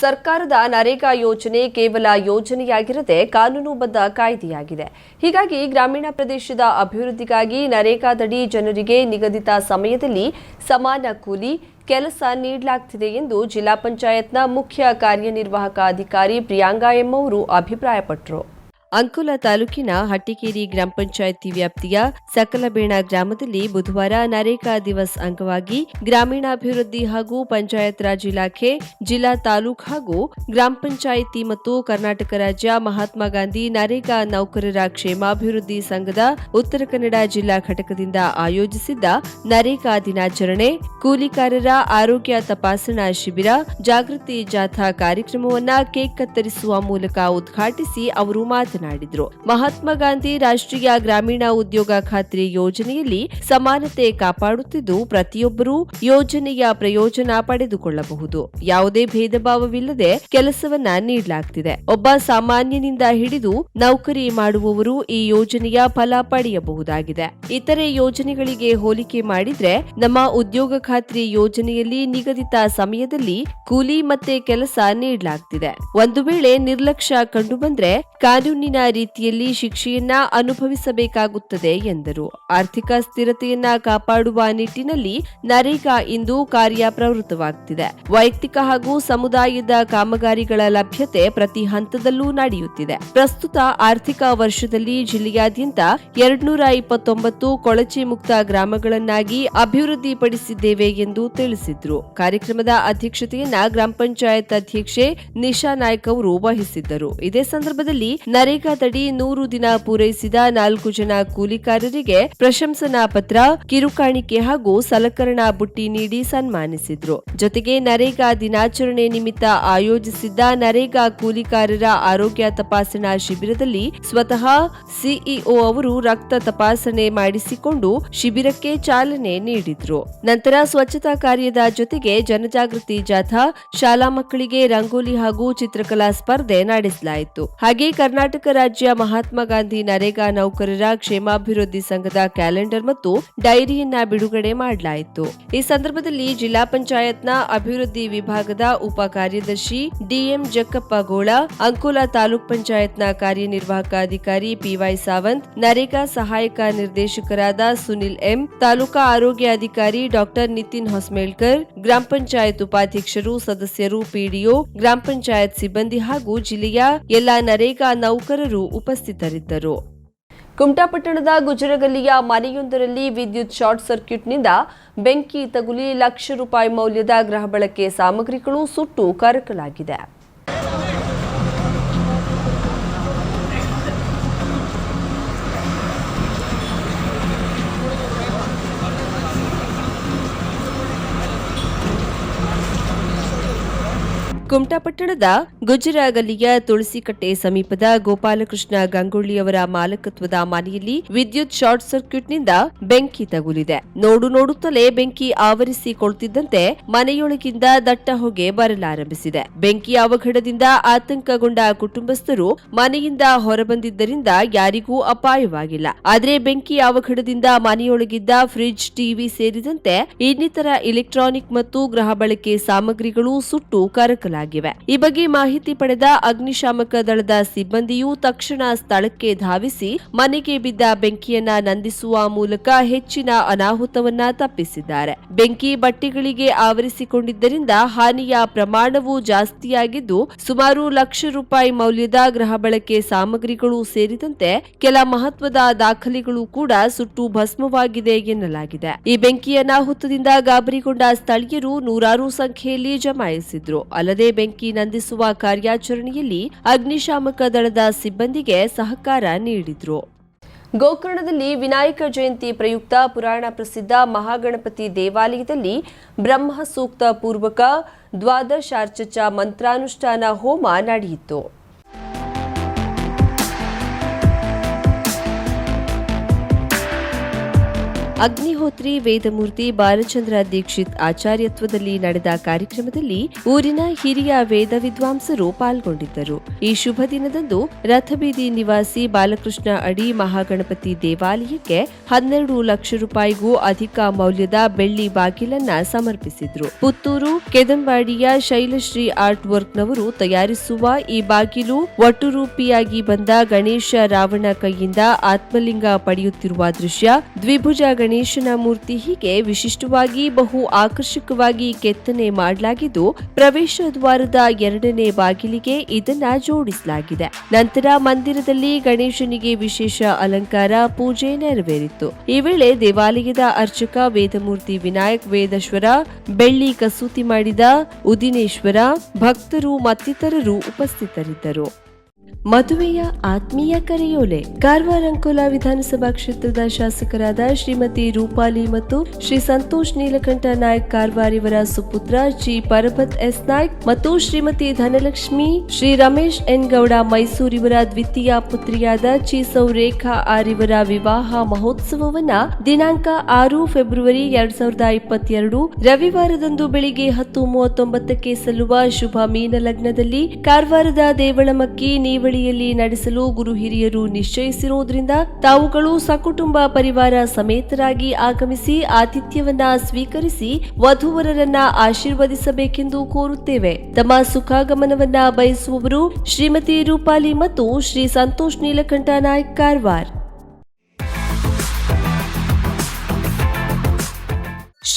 ಸರ್ಕಾರದ ನರೇಗಾ ಯೋಜನೆ ಕೇವಲ ಯೋಜನೆಯಾಗಿರದೆ ಕಾನೂನುಬದ್ಧ ಕಾಯ್ದೆಯಾಗಿದೆ. ಹೀಗಾಗಿ ಗ್ರಾಮೀಣ ಪ್ರದೇಶದ ಅಭಿವೃದ್ಧಿಗಾಗಿ ನರೇಗಾದಡಿ ಜನರಿಗೆ ನಿಗದಿತ ಸಮಯದಲ್ಲಿ ಸಮಾನ ಕೂಲಿ ಕೆಲಸ ನೀಡಲಾಗ್ತಿದೆ ಎಂದು ಜಿಲ್ಲಾ ಪಂಚಾಯತ್ನ ಮುಖ್ಯ ಕಾರ್ಯನಿರ್ವಾಹಕ ಅಧಿಕಾರಿ ಪ್ರಿಯಾಂಗಾ ಎಂ ಅವರು ಅಭಿಪ್ರಾಯಪಟ್ಟರು. ಅಂಕೋಲ ತಾಲೂಕಿನ ಹಟ್ಟಿಕೇರಿ ಗ್ರಾಮ ಪಂಚಾಯಿತಿ ವ್ಯಾಪ್ತಿಯ ಸಕಲಬೇಣ ಗ್ರಾಮದಲ್ಲಿ ಬುಧವಾರ ನರೇಗಾ ದಿವಸ್ ಅಂಗವಾಗಿ ಗ್ರಾಮೀಣಾಭಿವೃದ್ಧಿ ಹಾಗೂ ಪಂಚಾಯತ್ ರಾಜ್ ಇಲಾಖೆ, ಜಿಲ್ಲಾ ತಾಲೂಕು ಹಾಗೂ ಗ್ರಾಮ ಪಂಚಾಯಿತಿ ಮತ್ತು ಕರ್ನಾಟಕ ರಾಜ್ಯ ಮಹಾತ್ಮ ಗಾಂಧಿ ನರೇಗಾ ನೌಕರರ ಕ್ಷೇಮಾಭಿವೃದ್ಧಿ ಸಂಘದ ಉತ್ತರ ಕನ್ನಡ ಜಿಲ್ಲಾ ಘಟಕದಿಂದ ಆಯೋಜಿಸಿದ್ದ ನರೇಗಾ ದಿನಾಚರಣೆ, ಕೂಲಿಕಾರರ ಆರೋಗ್ಯ ತಪಾಸಣಾ ಶಿಬಿರ, ಜಾಗೃತಿ ಜಾಥಾ ಕಾರ್ಯಕ್ರಮವನ್ನ ಕೇಕ್ ಕತ್ತರಿಸುವ ಮೂಲಕ ಉದ್ಘಾಟಿಸಿ ಅವರು ಮಾತನಾಡಿದರು. ಮಹಾತ್ಮ ಗಾಂಧಿ ರಾಷ್ಟ್ರೀಯ ಗ್ರಾಮೀಣ ಉದ್ಯೋಗ ಖಾತ್ರಿ ಯೋಜನೆಯಲ್ಲಿ ಸಮಾನತೆ ಕಾಪಾಡುತ್ತಿದ್ದು ಪ್ರತಿಯೊಬ್ಬರೂ ಯೋಜನೆಯ ಪ್ರಯೋಜನ ಪಡೆದುಕೊಳ್ಳಬಹುದು. ಯಾವುದೇ ಭೇದ ಭಾವವಿಲ್ಲದೆ ಕೆಲಸವನ್ನ ನೀಡಲಾಗ್ತಿದೆ. ಒಬ್ಬ ಸಾಮಾನ್ಯನಿಂದ ಹಿಡಿದು ನೌಕರಿ ಮಾಡುವವರು ಈ ಯೋಜನೆಯ ಫಲ ಪಡೆಯಬಹುದಾಗಿದೆ. ಇತರೆ ಯೋಜನೆಗಳಿಗೆ ಹೋಲಿಕೆ ಮಾಡಿದ್ರೆ ನಮ್ಮ ಉದ್ಯೋಗ ಖಾತ್ರಿ ಯೋಜನೆಯಲ್ಲಿ ನಿಗದಿತ ಸಮಯದಲ್ಲಿ ಕೂಲಿ ಮತ್ತೆ ಕೆಲಸ ನೀಡಲಾಗ್ತಿದೆ. ಒಂದು ವೇಳೆ ನಿರ್ಲಕ್ಷ್ಯ ಕಂಡುಬಂದ್ರೆ ಕಾನೂನಿನ ರೀತಿಯಲ್ಲಿ ಶಿಕ್ಷೆಯನ್ನ ಅನುಭವಿಸಬೇಕಾಗುತ್ತದೆ ಎಂದರು. ಆರ್ಥಿಕ ಸ್ಥಿರತೆಯನ್ನ ಕಾಪಾಡುವ ನಿಟ್ಟಿನಲ್ಲಿ ನರೇಗಾ ಇಂದು ಕಾರ್ಯ ಪ್ರವೃತ್ತವಾಗುತ್ತಿದೆ ವೈಯಕ್ತಿಕ ಹಾಗೂ ಸಮುದಾಯದ ಕಾಮಗಾರಿಗಳ ಲಭ್ಯತೆ ಪ್ರತಿ ಹಂತದಲ್ಲೂ ನಡೆಯುತ್ತಿದೆ. ಪ್ರಸ್ತುತ ಆರ್ಥಿಕ ವರ್ಷದಲ್ಲಿ ಜಿಲ್ಲೆಯಾದ್ಯಂತ ಎರಡ್ನೂರ ಇಪ್ಪತ್ತೊಂಬತ್ತು ಕೊಳಚೆ ಮುಕ್ತ ಗ್ರಾಮಗಳನ್ನಾಗಿ ಅಭಿವೃದ್ಧಿಪಡಿಸಿದ್ದೇವೆ ಎಂದು ತಿಳಿಸಿದ್ರು. ಕಾರ್ಯಕ್ರಮದ ಅಧ್ಯಕ್ಷತೆಯನ್ನ ಗ್ರಾಮ ಪಂಚಾಯತ್ ಅಧ್ಯಕ್ಷೆ ನಿಶಾ ನಾಯ್ಕ್ ಅವರು ವಹಿಸಿದ್ದರು. ಇದೇ ಸಂದರ್ಭದಲ್ಲಿ ನರೇಗಾದಡಿ ನೂರು ದಿನ ಪೂರೈಸಿದ ನಾಲ್ಕು ಜನ ಕೂಲಿಕಾರರಿಗೆ ಪ್ರಶಂಸನಾ ಪತ್ರ ಕಿರುಕಾಣಿಕೆ ಹಾಗೂ ಸಲಕರಣಾ ಬುಟ್ಟಿ ನೀಡಿ ಸನ್ಮಾನಿಸಿದ್ರು. ಜೊತೆಗೆ ನರೇಗಾ ದಿನಾಚರಣೆ ನಿಮಿತ್ತ ಆಯೋಜಿಸಿದ್ದ ನರೇಗಾ ಕೂಲಿಕಾರರ ಆರೋಗ್ಯ ತಪಾಸಣಾ ಶಿಬಿರದಲ್ಲಿ ಸ್ವತಃ ಸಿಇಒ ಅವರು ರಕ್ತ ತಪಾಸಣೆ ಮಾಡಿಸಿಕೊಂಡು ಶಿಬಿರಕ್ಕೆ ಚಾಲನೆ ನೀಡಿದ್ರು. ನಂತರ ಸ್ವಚ್ಛತಾ ಕಾರ್ಯದ ಜೊತೆಗೆ ಜನಜಾಗೃತಿ ಜಾಥಾ, ಶಾಲಾ ಮಕ್ಕಳಿಗೆ ರಂಗೋಲಿ ಹಾಗೂ ಚಿತ್ರಕಲಾ ಸ್ಪರ್ಧೆ ನಡೆಸಲಾಯಿತು. ಹಾಗೆ ಕರ್ನಾಟಕ ರಾಜ್ಯ ಮಹಾತ್ಮ ಗಾಂಧಿ ನರೇಗಾ ನೌಕರರ ಕ್ಷೇಮಾಭಿವೃದ್ಧಿ ಸಂಘದ ಕ್ಯಾಲೆಂಡರ್ ಮತ್ತು ಡೈರಿಯನ್ನ ಬಿಡುಗಡೆ ಮಾಡಲಾಯಿತು. ಈ ಸಂದರ್ಭದಲ್ಲಿ ಜಿಲ್ಲಾ ಪಂಚಾಯತ್ನ ಅಭಿವೃದ್ಧಿ ವಿಭಾಗದ ಉಪ ಕಾರ್ಯದರ್ಶಿ ಡಿಎಂ ಜಕ್ಕಪ್ಪ ಗೋಳ, ಅಂಕೋಲಾ ತಾಲೂಕ್ ಪಂಚಾಯತ್ನ ಕಾರ್ಯನಿರ್ವಾಹಕ ಅಧಿಕಾರಿ ಪಿವೈ ಸಾವಂತ್, ನರೇಗಾ ಸಹಾಯಕ ನಿರ್ದೇಶಕರಾದ ಸುನಿಲ್ ಎಂ, ತಾಲೂಕಾ ಆರೋಗ್ಯ ಅಧಿಕಾರಿ ಡಾಕ್ಟರ್ ನಿತಿನ್ ಹೊಸಮೇಳ್ಕರ್, ಗ್ರಾಮ ಪಂಚಾಯತ್ ಉಪಾಧ್ಯಕ್ಷರು, ಸದಸ್ಯರು, ಪಿಡಿಒ, ಗ್ರಾಮ ಪಂಚಾಯತ್ ಸಿಬ್ಬಂದಿ ಹಾಗೂ ಜಿಲ್ಲೆಯ ಎಲ್ಲಾ ನರೇಗಾ ನೌಕರರು ಉಪಸ್ಥಿತರಿದ್ದರು. ಕುಮಟಾಪಟ್ಟಣದ ಗುಜರಗಲ್ಲಿಯ ಮನೆಯೊಂದರಲ್ಲಿ ವಿದ್ಯುತ್ ಶಾರ್ಟ್ ಸರ್ಕ್ಯೂಟ್ನಿಂದ ಬೆಂಕಿ ತಗುಲಿ ಲಕ್ಷ ರೂಪಾಯಿ ಮೌಲ್ಯದ ಗೃಹ ಬಳಕೆ ಸಾಮಗ್ರಿಗಳು ಸುಟ್ಟು ಕರಕಲಾಗಿದೆ. ಕುಮಟಾ ಪಟ್ಟಣದ ಗುಜರ ಗಲ್ಲಿಯ ತುಳಸಿಕಟ್ಟೆ ಸಮೀಪದ ಗೋಪಾಲಕೃಷ್ಣ ಗಂಗೊಳ್ಳಿಯವರ ಮಾಲಕತ್ವದ ಮನೆಯಲ್ಲಿ ವಿದ್ಯುತ್ ಶಾರ್ಟ್ ಸರ್ಕ್ಯೂಟ್ನಿಂದ ಬೆಂಕಿ ತಗುಲಿದೆ. ನೋಡು ನೋಡುತ್ತಲೇ ಬೆಂಕಿ ಆವರಿಸಿಕೊಳ್ತಿದ್ದಂತೆ ಮನೆಯೊಳಗಿಂದ ದಟ್ಟ ಹೊಗೆ ಬರಲಾರಂಭಿಸಿದೆ. ಬೆಂಕಿ ಅವಘಡದಿಂದ ಆತಂಕಗೊಂಡ ಕುಟುಂಬಸ್ಥರು ಮನೆಯಿಂದ ಹೊರಬಂದಿದ್ದರಿಂದ ಯಾರಿಗೂ ಅಪಾಯವಾಗಿಲ್ಲ. ಆದರೆ ಬೆಂಕಿ ಅವಘಡದಿಂದ ಮನೆಯೊಳಗಿದ್ದ ಫ್ರಿಡ್ಜ್, ಟಿವಿ ಸೇರಿದಂತೆ ಇನ್ನಿತರ ಇಲೆಕ್ಟ್ರಾನಿಕ್ ಮತ್ತು ಗೃಹ ಬಳಕೆ ಸಾಮಗ್ರಿಗಳು ಸುಟ್ಟು ಕರಕಲಾಗಿವೆ ಈ ಬಗ್ಗೆ ಮಾಹಿತಿ ಪಡೆದ ಅಗ್ನಿಶಾಮಕ ದಳದ ಸಿಬ್ಬಂದಿಯು ತಕ್ಷಣ ಸ್ಥಳಕ್ಕೆ ಧಾವಿಸಿ ಮನೆಗೆ ಬಿದ್ದ ಬೆಂಕಿಯನ್ನ ನಂದಿಸುವ ಮೂಲಕ ಹೆಚ್ಚಿನ ಅನಾಹುತವನ್ನ ತಪ್ಪಿಸಿದ್ದಾರೆ. ಬೆಂಕಿ ಬಟ್ಟೆಗಳಿಗೆ ಆವರಿಸಿಕೊಂಡಿದ್ದರಿಂದ ಹಾನಿಯ ಪ್ರಮಾಣವು ಜಾಸ್ತಿಯಾಗಿದ್ದು, ಸುಮಾರು ಲಕ್ಷ ರೂಪಾಯಿ ಮೌಲ್ಯದ ಗೃಹ ಬಳಕೆ ಸಾಮಗ್ರಿಗಳು ಸೇರಿದಂತೆ ಕೆಲ ಮಹತ್ವದ ದಾಖಲೆಗಳು ಕೂಡ ಸುಟ್ಟು ಭಸ್ಮವಾಗಿದೆ ಎನ್ನಲಾಗಿದೆ. ಈ ಬೆಂಕಿ ಅನಾಹುತದಿಂದ ಗಾಬರಿಗೊಂಡ ಸ್ಥಳೀಯರು ನೂರಾರು ಸಂಖ್ಯೆಯಲ್ಲಿ ಜಮಾಯಿಸಿದ್ರು. ಅಲ್ಲದೆ ಬೆಂಕಿ ನಂದಿಸುವ ಕಾರ್ಯಾಚರಣೆಯಲ್ಲಿ ಅಗ್ನಿಶಾಮಕ ದಳದ ಸಿಬ್ಬಂದಿಗೆ ಸಹಕಾರ ನೀಡಿದ್ರು. ಗೋಕರ್ಣದಲ್ಲಿ ವಿನಾಯಕ ಜಯಂತಿ ಪ್ರಯುಕ್ತ ಪುರಾಣ ಪ್ರಸಿದ್ಧ ಮಹಾಗಣಪತಿ ದೇವಾಲಯದಲ್ಲಿ ಬ್ರಹ್ಮ ಸೂಕ್ತ ಪೂರ್ವಕ ದ್ವಾದಶಾರ್ಚಚ ಮಂತ್ರಾನುಷ್ಠಾನ ಹೋಮ ನಡೆಯಿತು. ಅಗ್ನಿಹೋತ್ರಿ ವೇದಮೂರ್ತಿ ಬಾಲಚಂದ್ರ ದೀಕ್ಷಿತ್ ಆಚಾರ್ಯತ್ವದಲ್ಲಿ ನಡೆದ ಕಾರ್ಯಕ್ರಮದಲ್ಲಿ ಊರಿನ ಹಿರಿಯ ವೇದ ವಿದ್ವಾಂಸರು ಪಾಲ್ಗೊಂಡಿದ್ದರು. ಈ ಶುಭ ದಿನದಂದು ರಥಬೀದಿ ನಿವಾಸಿ ಬಾಲಕೃಷ್ಣ ಅಡಿ ಮಹಾಗಣಪತಿ ದೇವಾಲಯಕ್ಕೆ ಹನ್ನೆರಡು ಲಕ್ಷ ರೂಪಾಯಿಗೂ ಅಧಿಕ ಮೌಲ್ಯದ ಬೆಳ್ಳಿ ಬಾಗಿಲನ್ನ ಸಮರ್ಪಿಸಿದ್ರು. ಪುತ್ತೂರು ಕೆದಂಬಾಡಿಯ ಶೈಲಶ್ರೀ ಆರ್ಟ್ ವರ್ಕ್ನವರು ತಯಾರಿಸುವ ಈ ಬಾಗಿಲು ಒಟ್ಟುರೂಪಿಯಾಗಿ ಬಂದ ಗಣೇಶ ರಾವಣ ಕೈಯಿಂದ ಆತ್ಮಲಿಂಗ ಪಡೆಯುತ್ತಿರುವ ದೃಶ್ಯ ದ್ವಿಭುಜ ಗಣೇಶನ ಮೂರ್ತಿ ಹೀಗೆ ವಿಶಿಷ್ಟವಾಗಿ ಬಹು ಆಕರ್ಷಕವಾಗಿ ಕೆತ್ತನೆ ಮಾಡಲಾಗಿದ್ದು, ಪ್ರವೇಶ ದ್ವಾರದ ಎರಡನೇ ಬಾಗಿಲಿಗೆ ಇದನ್ನ ಜೋಡಿಸಲಾಗಿದೆ. ನಂತರ ಮಂದಿರದಲ್ಲಿ ಗಣೇಶನಿಗೆ ವಿಶೇಷ ಅಲಂಕಾರ, ಪೂಜೆ ನೆರವೇರಿತ್ತು ಈ ವೇಳೆ ದೇವಾಲಯದ ಅರ್ಚಕ, ವೇದಮೂರ್ತಿ ವಿನಾಯಕ್, ವೇದೇಶ್ವರ, ಬೆಳ್ಳಿ ಕಸೂತಿ ಮಾಡಿದ ಉದಿನೇಶ್ವರ, ಭಕ್ತರು ಮತ್ತಿತರರು ಉಪಸ್ಥಿತರಿದ್ದರು. ಮದುವೆಯ ಆತ್ಮೀಯ ಕರೆಯೋಲೆ. ಕಾರವಾರ ಅಂಕೋಲಾ ವಿಧಾನಸಭಾ ಕ್ಷೇತ್ರದ ಶಾಸಕರಾದ ಶ್ರೀಮತಿ ರೂಪಾಲಿ ಮತ್ತು ಶ್ರೀ ಸಂತೋಷ್ ನೀಲಕಂಠ ನಾಯಕ್ ಕಾರವಾರ್ ಸುಪುತ್ರ ಜಿ. ಪರಬತ್ ಎಸ್. ನಾಯ್ಕ್ ಮತ್ತು ಶ್ರೀಮತಿ ಧನಲಕ್ಷ್ಮಿ, ಶ್ರೀ ರಮೇಶ್ ಎನ್. ಗೌಡ ಮೈಸೂರಿವರ ದ್ವಿತೀಯ ಪುತ್ರಿಯಾದ ಚೀಸೌ ರೇಖಾ ಆರ್. ವಿವಾಹ ಮಹೋತ್ಸವವನ್ನ ದಿನಾಂಕ ಆರು ಫೆಬ್ರವರಿ ಎರಡ್ ಸಾವಿರದ ಇಪ್ಪತ್ತೆರಡು, ರವಿವಾರದಂದು ಬೆಳಿಗ್ಗೆ ಹತ್ತು ಮೂವತ್ತೊಂಬತ್ತಕ್ಕೆ ಸಲ್ಲುವ ಶುಭ ಮೀನ ಲಗ್ನದಲ್ಲಿ ಕಾರವಾರದ ದೇವಳಮಕ್ಕಿ ನೀವಳಿಯಲ್ಲಿ ನಡೆಸಲು ಗುರು ಹಿರಿಯರು ನಿಶ್ಚಯಿಸಿರುವುದರಿಂದ ತಾವುಗಳು ಸಕುಟುಂಬ ಪರಿವಾರ ಸಮೇತರಾಗಿ ಆಗಮಿಸಿ ಆತಿಥ್ಯವನ್ನ ಸ್ವೀಕರಿಸಿ ವಧುವರರನ್ನ ಆಶೀರ್ವದಿಸಬೇಕೆಂದು ಕೋರುತ್ತೇವೆ. ತಮ್ಮ ಸುಖಾಗಮನವನ್ನ ಬಯಸುವವರು ಶ್ರೀಮತಿ ರೂಪಾಲಿ ಮತ್ತು ಶ್ರೀ ಸಂತೋಷ್ ನೀಲಕಂಠ ನಾಯ್ಕ ಕಾರವಾರ್.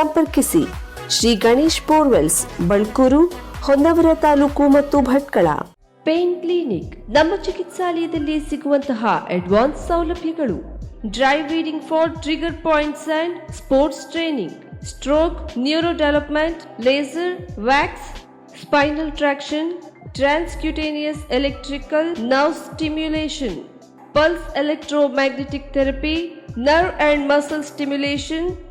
ಸಂಪರ್ಕಿಸಿ. ಶ್ರೀ ಗಣೇಶ್ ಬೋರ್ವೆಲ್ಸ್ ಬಳ್ಕೂರು ಹೊನ್ನವರ ತಾಲೂಕು ಮತ್ತು ಭಟ್ಕಳ. ಪೇನ್ ಕ್ಲಿನಿಕ್ ನಮ್ಮ ಚಿಕಿತ್ಸಾಲಯದಲ್ಲಿ ಸಿಗುವಂತಹ ಅಡ್ವಾನ್ಸ್ ಸೌಲಭ್ಯಗಳು. Dry needling for trigger points and sports training. Stroke neuro development laser wax spinal traction transcutaneous electrical nerve stimulation. Pulse electromagnetic therapy nerve and muscle stimulation,